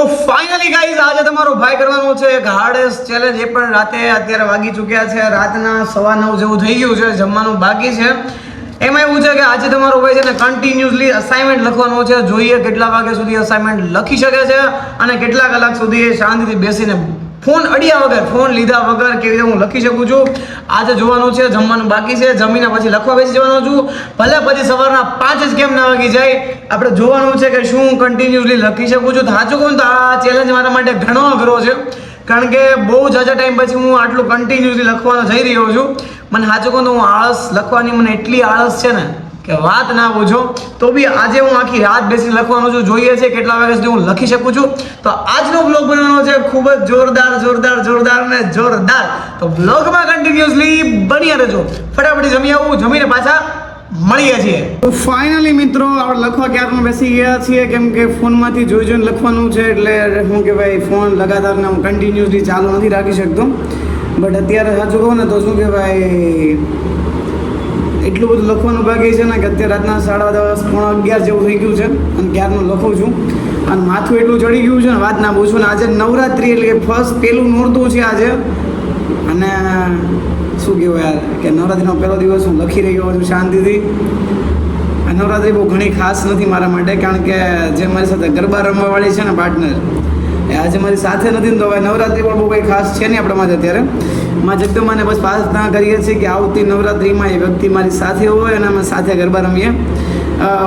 તો finally guys આજે તમારો ભાઈ કરવાનો છે એક હાર્ડેસ્ટ ચેલેન્જ એ પણ રાતે અત્યારે વાગી ચૂક્યા છે. રાતના સવા નવ જેવું થઈ ગયું છે. જમવાનું બાકી છે. એમાં એવું છે કે આજે તમારો ભાઈ છે ને કન્ટિન્યુઅસલી અસાઇનમેન્ટ લખવાનો છે. જોઈએ કેટલા વાગ્યા સુધી અસાઇનમેન્ટ લખી શકે છે અને કેટલા કલાક સુધી એ શાંતિથી બેસીને ફોન અડ્યા વગર, ફોન લીધા વગર કેવી રીતે હું લખી શકું છું? આજે જોવાનું છે, જમવાનું બાકી છે, જમીને પછી લખવા બેસી જવાનો છું. ભલે પછી સવારના પાંચ જ કેમ ના વાગી જાય, આપણે જોવાનું છે કે શું કન્ટિન્યુઅસલી લખી શકું છું. સાચું કહું તો આ ચેલેન્જ મારા માટે ઘણો અઘરો છે. કારણ કે બહુ જાજા ટાઈમ પછી હું આટલું કન્ટિન્યુઅસલી લખવાનો જઈ રહ્યો છું. મને સાચું કહું તો હું આળસ, લખવાની મને એટલી આળસ છે ને કે વાત ના પૂછો તો બી આજે હું આખી રાત બેસીને લખવાનું છું. જોઈએ છે કેટલા વાગ્યા સુધી હું લખી શકું છું. તો આજનો બ્લોગ બનાવવાનો છે ખૂબ જ જોરદાર જોરદાર જોરદાર ને જોરદાર. તો બ્લોગમાં કન્ટિન્યુઅસલી બન્યા રહેજો. ફટાફટ જમી આવું, જમીને પાછા મળીએ છીએ. તો ફાઇનલી મિત્રો, આપણે લખવા ક્યારમાં બેસી ગયા છીએ? કેમ ફોનમાંથી જોઈ જોઈને લખવાનું છે, એટલે શું કહેવાય ફોન લગાતારને હું કન્ટિન્યુઅસલી ચાલુ નથી રાખી શકતો. બટ અત્યારે સાચું કહું ને તો શું કહેવાય એટલું બધું લખવાનું ભાગ્ય છે ને કે અત્યારે રાતના સાડા દસ, પોણા અગિયાર જેવું થઈ ગયું છે અને ક્યારનું લખું છું. અને માથું એટલું ચડી ગયું છે ને, વાત ના પૂછું ને, આજે નવરાત્રિ એટલે કે ફર્સ્ટ પહેલું નોરતું છે આજે. અને શું કહેવાય યાર, કે નવરાત્રિનો પહેલો દિવસ હું લખી રહ્યો છું શાંતિથી. નવરાત્રિ બહુ ઘણી ખાસ નથી મારા માટે, કારણ કે જે મારી સાથે ગરબા રમવાવાળી છે ને પાર્ટનર આજે મારી સાથે નથી ને તો હવે નવરાત્રિ પણ બહુ કંઈ ખાસ છે નહીં આપણા માટે અત્યારે. માં જગદંબાને બસ પ્રાર્થના કરીએ છીએ કે આવતી નવરાત્રિમાં એ વ્યક્તિ મારી સાથે હોય અને અમે સાથે ગરબા રમીએ.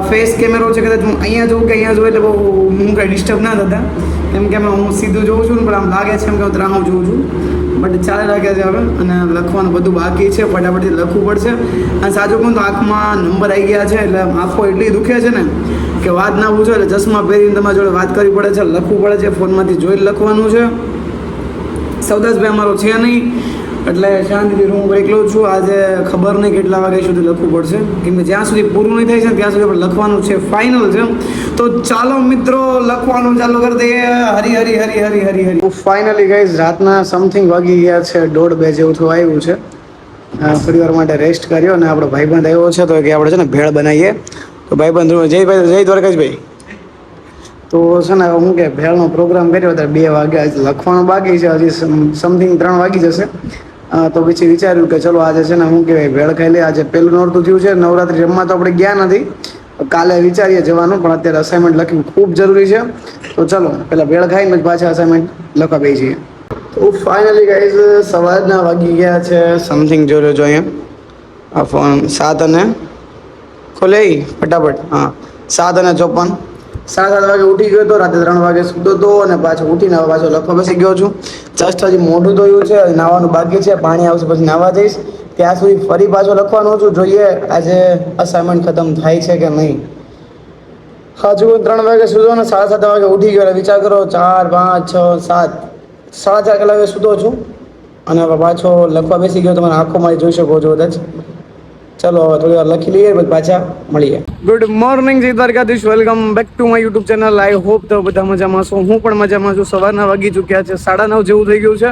ફેસ કેમેરો છે કદાચ હું અહીંયા જોઉં કે અહીંયા જોઉં એટલે બહુ હું કંઈ ડિસ્ટર્બ ના થતા. કેમ કે હું સીધું જોઉં છું ને પણ આમ લાગે છે એમ કે હું ત્રાહું જોઉં છું. બટ ચાલે લાગે છે હવે અને લખવાનું બધું બાકી છે ફટાફટથી લખવું પડશે. અને સાચું કહું તો આંખમાં નંબર આવી ગયા છે એટલે આંખો એટલી દુખે છે ને કે વાત ના પૂછો એટલે ચશ્મા પહેરીને તમારી જોડે વાત કરવી પડે છે, લખવું પડે છે, ફોનમાંથી જોઈ લખવાનું છે. સૌદાસભાઈ અમારો છે નહીં, એટલે શાંતિથી રૂમ પર એકલો છું. આજે ખબર નહીં કેટલા વાગ્યા સુધી લખવું પડશે. કેમ કે જ્યાં સુધી પૂરું નહીં થાય છે ત્યાં સુધી આપણે લખવાનું છે ફાઇનલ છે. તો ચાલો મિત્રો, લખવાનું ચાલુ કરી દઈએ. હરી હરી હરી હરી હરી હરી. ફાઇનલી ગઈ રાતના સમથિંગ વાગી ગયા છે, દોઢ બે જેવું થયું આવ્યું છે. થોડી વાર માટે રેસ્ટ કર્યો અને આપણો ભાઈબંધ આવ્યો છે, તો કે આપણે છે ને ભેળ બનાવીએ. તો ભાઈબંધ જય ભાઈ જય દ્વારકાશભાઈ તો છે ને હું કે ભેળનો પ્રોગ્રામ કર્યો ત્યારે બે વાગ્યા લખવાનું બાકી છે હજી સમથિંગ ત્રણ વાગી જશે. તો પછી વિચાર્યું કે ચલો આજે છે ને હું કહેવાય ભેળ ખાઈ લે આજે પહેલું નોરતું થયું છે નવરાત્રી રમવા તો આપણે ગયા નથી. કાલે વિચારીએ જવાનું પણ અત્યારે અસાઇનમેન્ટ લખવું ખૂબ જરૂરી છે. તો ચલો પહેલાં ભેળ ખાઈને પછી પાછા અસાઇનમેન્ટ લખવા બે છીએ. તો ફાઇનલી ગાઈઝ સવારના વાગી ગયા છે સમથિંગ જોયો જો અહીંયા. આ ફોન સાત અને ખોલે ફટાફટ, હા. સાત અને ચોપન. સાડા સાત વાગે ઉઠી ગયો હતો રાતે ત્રણ વાગે સૂતો હતો અને પાછો ઉઠીને હવે પાછો લખવા બેસી ગયો છું. જસ્ટ હજી મોઢું ધોયું છે નાવાનું બાકી છે, પાણી આવશે પછી નાવા જઈશ. ત્યાં સુધી ફરી પાછો લખવાનું છું, જોઈએ આજે અસાઇનમેન્ટ ખતમ થાય છે કે નહીં. હજુ ત્રણ વાગે સૂતો ને સાડા સાત વાગે ઉઠી ગયો વિચાર કરો, ચાર, પાંચ, છ, સાત. સાડા ચાર કલાકે સૂતો છું અને પાછો લખવા બેસી ગયો તમે આંખો મારી જોઈ શકો છો કદાચ. ચલો હવે થોડી વાર લખી લઈએ, પછી મળીએ. ગુડ મોર્નિંગ જય Dwarkadhish. Welcome back to my YouTube channel I hope તો બધા મજામાં છો. હું પણ મજામાં છું. સવારના વાગી ચૂક્યા છે. સાડા નવ જેવું થઈ ગયું છે.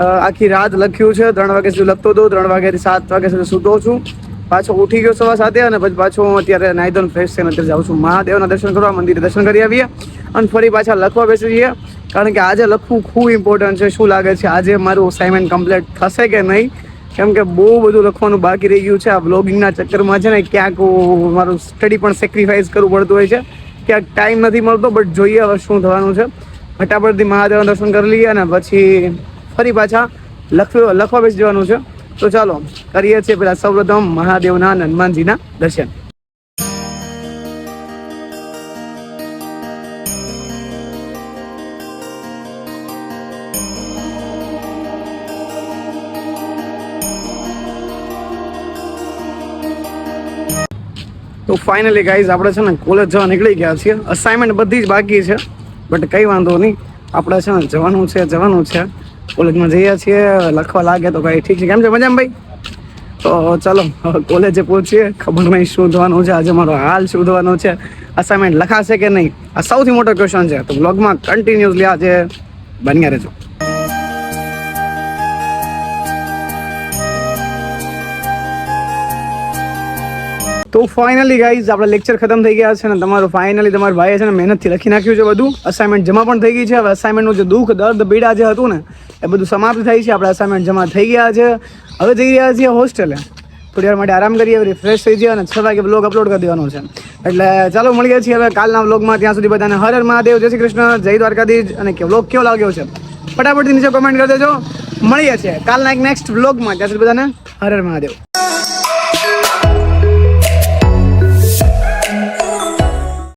આખી રાત લખ્યું છે. ત્રણ વાગ્યા સુધી લખતો હતો ત્રણ વાગ્યાથી સાત વાગ્યા સુધી સૂતો છું. પાછો ઉઠી ગયો સવા સાથે અને પછી પાછો હું અત્યારે નાયદન ફ્રેશ થઈને અત્યારે જાઉં છું. મહાદેવના દર્શન કરવા, મંદિરે દર્શન કરી આવીએ અને ફરી પાછા લખવા બેસી જઈએ કારણ કે આજે લખવું ખૂબ ઇમ્પોર્ટન્ટ છે. શું લાગે છે? આજે મારું અસાઇનમેન્ટ કમ્પ્લીટ થશે કે નહીં? કેમ કે બહુ બધું લખવાનું બાકી રહી ગયું છે. આ બ્લોગિંગના ચક્કરમાં છે ને ક્યાંક મારું સ્ટડી પણ સેક્રિફાઈસ કરવું પડતું હોય છે. ક્યાંક ટાઈમ નથી મળતો બટ જોઈએ હવે શું થવાનું છે. ફટાફટથી મહાદેવના દર્શન કરી લઈએ અને પછી ફરી પાછા લખવા લખવા બેસી જવાનું છે. તો ચાલો, કરીએ છીએ પેલા સૌપ્રથમ મહાદેવના હનુમાનજીના દર્શન. તો ફાઇનલી ગાઈઝ આપણે છે ને કોલેજ જવા નીકળી ગયા છીએ. અસાઇનમેન્ટ બધી જ બાકી છે. બટ કંઈ વાંધો નહીં. આપણે છે ને જવાનું છે જવાનું છે. કોલેજમાં જઈએ છીએ. લખવા લાગે તો કંઈ ઠીક છે. કેમ છે? મજામાં ભાઈ? તો ચાલો કોલેજે પહોંચીએ. ખબર નહીં શું થવાનું છે. આજે મારો હાલ શું છે. અસાઇનમેન્ટ લખાશે કે નહીં? આ સૌથી મોટો ક્વેશ્ચન છે. તો બ્લોગમાં કન્ટિન્યુઅસલી આજે બન્યા રહેજો. તો ફાઇનલી ગાઈઝ આપણા લેક્ચર ખતમ થઈ ગયા છે અને તમારું ફાઇનલી તમારા ભાઈએ છે ને મહેનતથી લખી નાખ્યું છે બધું. અસાઇનમેન્ટ જમા પણ થઈ ગઈ છે. હવે અસાઇનમેન્ટનું જે દુઃખ, દર્દ, પીડા જે હતું ને, એ બધું સમાપ્ત થઈ છે. આપણા અસાઇનમેન્ટ જમા થઈ ગયા છે. હવે જઈ રહ્યા છીએ હોસ્ટેલે થોડી વાર માટે આરામ કરીએ રિફ્રેશ થઈ જઈએ અને છ વાગે બ્લોગ અપલોડ કરી દેવાનો છે. એટલે ચાલો મળીએ છીએ હવે કાલના બ્લોગમાં ત્યાં સુધી બધાને હર હર મહાદેવ. જય શ્રી કૃષ્ણ, જય દ્વારકાધીશ. અને કે બ્લોગ કેવો લાગ્યો છે? ફટાફટથી નીચે કોમેન્ટ કરી દેજો. મળીએ છીએ કાલના એક નેક્સ્ટ બ્લોગમાં ત્યાં સુધી બધાને હર હર મહાદેવ.